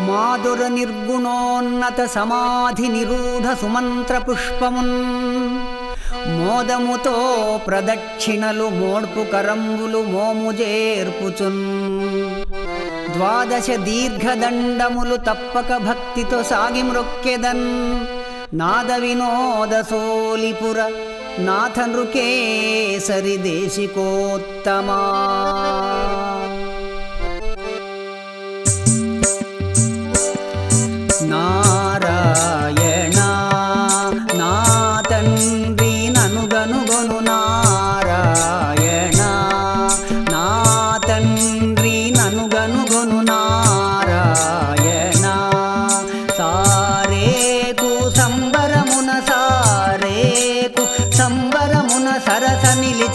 మాధుర నిర్గుణోన్నత సమాధి నిరూఢ సుమంత్ర పుష్పమున్. మోదముతో ప్రదక్షిణలు మోడ్పు కరంబులు మోము చేర్పుచున్ ద్వాదశ దీర్ఘదండములు తప్పక భక్తితో సాగి మృక్కెదన్ నాద వినోద సోలిపుర नाथनृके सरिदेशिकोत्तमा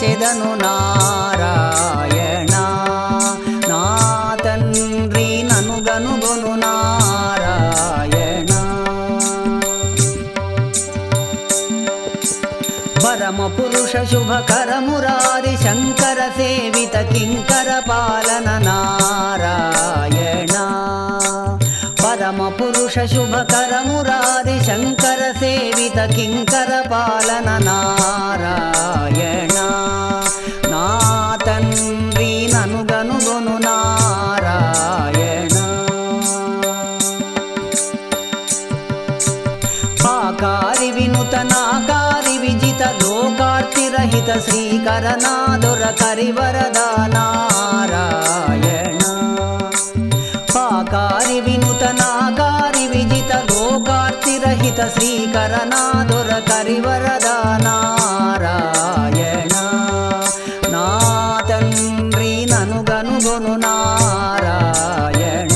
చెదను నారాయణ. నా తండ్రి నను గనుగొను నారాయణ. పరమ పురుష శుభకరమురారి శంకర సేవిత కింకర పాలన నా శుభకరమురారి శంకర సేవిత కింకర పాలన నారాయణ. నా తండ్రి నను గనుగొను నారాయణ. పాకారి వినుత నాకారి విజిత లోకార్తిరహిత శ్రీకరనాదుర కరివరద లోకార్తిరహిత శ్రీకరనాదుర కరివరద నారాయణ నా తండ్రి నను గనుగొను నారాయణ.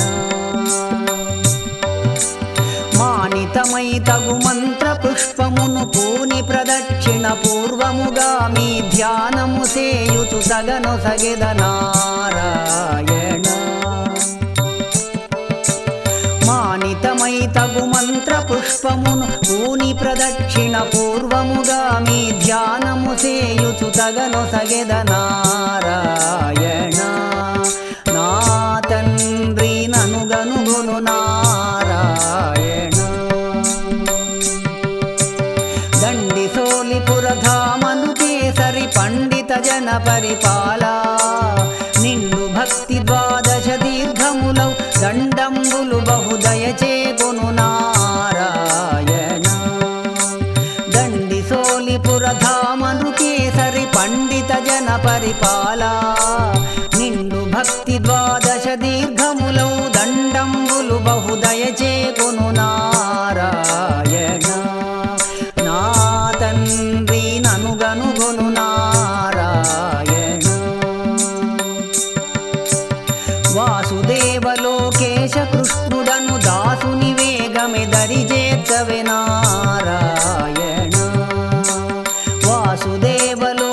మానితమై తగు మంత్ర పుష్పమును పూని ప్రదక్షిణ పూర్వముగా మీ ధ్యానము సేయుతు సగను సగెద నారాయణ దక్షిణ పూర్వముగా మీ ధ్యానము చేయుచు తగను సగెద నారాయణ నా తండ్రి నను గనుగొను నారాయణ. దండి సోలిపురధామను కేసరి పండిత జన పరిపాల సోలిపురధామను కేసరి పండిత జన పరిపాల. నిండు భక్తి ద్వాదశ దీర్ఘములౌ దండంబులు బహుదయ చేకొను నారాయణ. నా తండ్రి ననుగనుగొను నా వాసుదేవలు